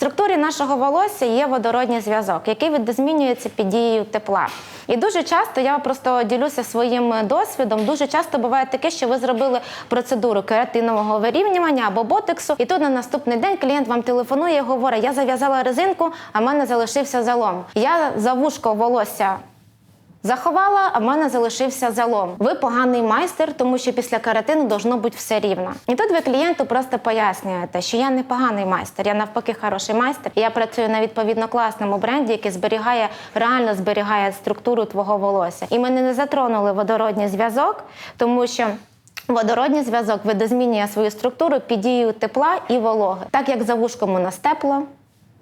структурі нашого волосся є водородний зв'язок, який змінюється під дією тепла. І дуже часто я просто ділюся своїм досвідом. Дуже часто буває таке, що ви зробили процедуру кератинового вирівнювання або ботексу, і тут на наступний день клієнт вам телефонує і говорить: я зав'язала резинку, а в мене залишився залом. Я за вушко волосся Заховала, а в мене залишився залом. Ви поганий майстер, тому що після каратину должно бути все рівно. І тут ви клієнту просто пояснюєте, що я не поганий майстер, я навпаки хороший майстер. Я працюю на відповідно класному бренді, який зберігає реально зберігає структуру твого волосся. І ми не затронули водородній зв'язок, тому що. Водородній зв'язок видозмінює свою структуру під дією тепла і вологи. Так як за вушком у нас тепло,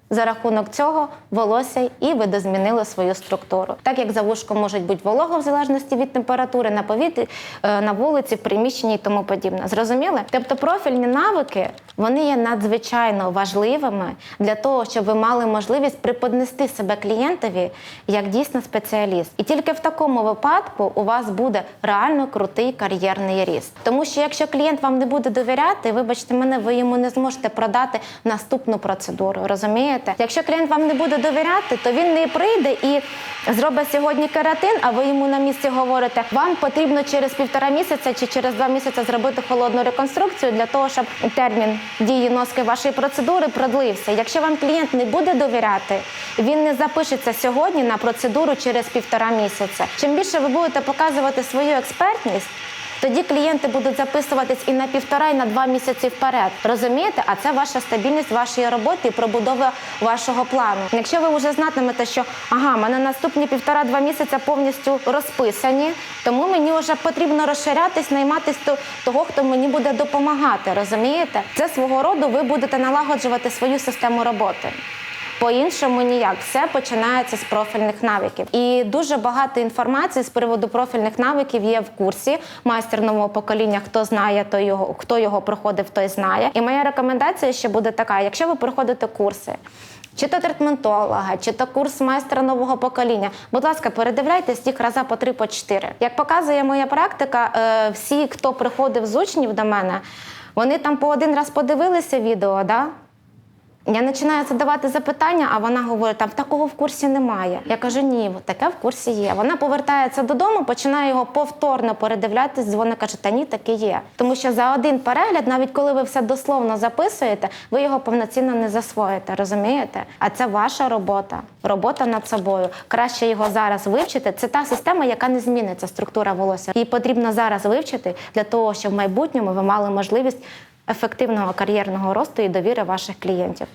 за рахунок цього волосся і видозмінило свою структуру. Так як за вушком може бути волого в залежності від температури на повітрі, е, на вулиці, в приміщенні і тому подібне. Зрозуміли? Тобто профільні навики вони є надзвичайно важливими для того, щоб ви мали можливість преподнести себе клієнтові як дійсно спеціаліст. І тільки в такому випадку у вас буде реально крутий кар'єрний ріст. Тому що якщо клієнт вам не буде довіряти, вибачте мене, ви йому не зможете продати наступну процедуру. Розумієте? Якщо клієнт вам не буде довіряти, то він не прийде і зробить сьогодні кератин, а ви йому на місці говорите, вам потрібно через півтора місяця чи через два місяці зробити холодну реконструкцію для того, щоб термін дії носки вашої процедури продлився. Якщо вам клієнт не буде довіряти, він не запишеться сьогодні на процедуру через півтора місяця. Чим більше ви будете показувати свою експертність. Тоді клієнти будуть записуватись і на півтора, і на два місяці вперед. Розумієте? А це ваша стабільність вашої роботи і пробудова вашого плану. Якщо ви вже знатимете, що ага, мене наступні півтора-два місяці повністю розписані, тому мені вже потрібно розширятись, найматись то- того, хто мені буде допомагати. Розумієте? Це свого роду ви будете налагоджувати свою систему роботи. По-іншому ніяк все починається з профільних навиків. І дуже багато інформації з приводу профільних навиків є в курсі майстер нового покоління. Хто знає, то його хто його проходив, той знає. І моя рекомендація ще буде така: якщо ви проходите курси. Чи то третментолога, чи то курс майстра нового покоління. Будь ласка, передивляйтесь їх раза по три, по чотири. Як показує моя практика, е, всі, хто приходив з учнів до мене, вони там по один раз подивилися відео, да? Я починаю задавати запитання, а вона говорить, там такого в курсі немає. Я кажу, ні, таке в курсі є. Вона повертається додому, починає його повторно передивлятись, дзвонить, каже, та ні, таке є. Тому що за один перегляд, навіть коли ви все дословно записуєте, ви його повноцінно не засвоїте, розумієте? А це ваша робота, робота над собою. Краще його зараз вивчити. Це та система, яка не зміниться, структура волосся. Її потрібно зараз вивчити для того, щоб в майбутньому ви мали можливість ефективного кар'єрного росту і довіри ваших клієнтів.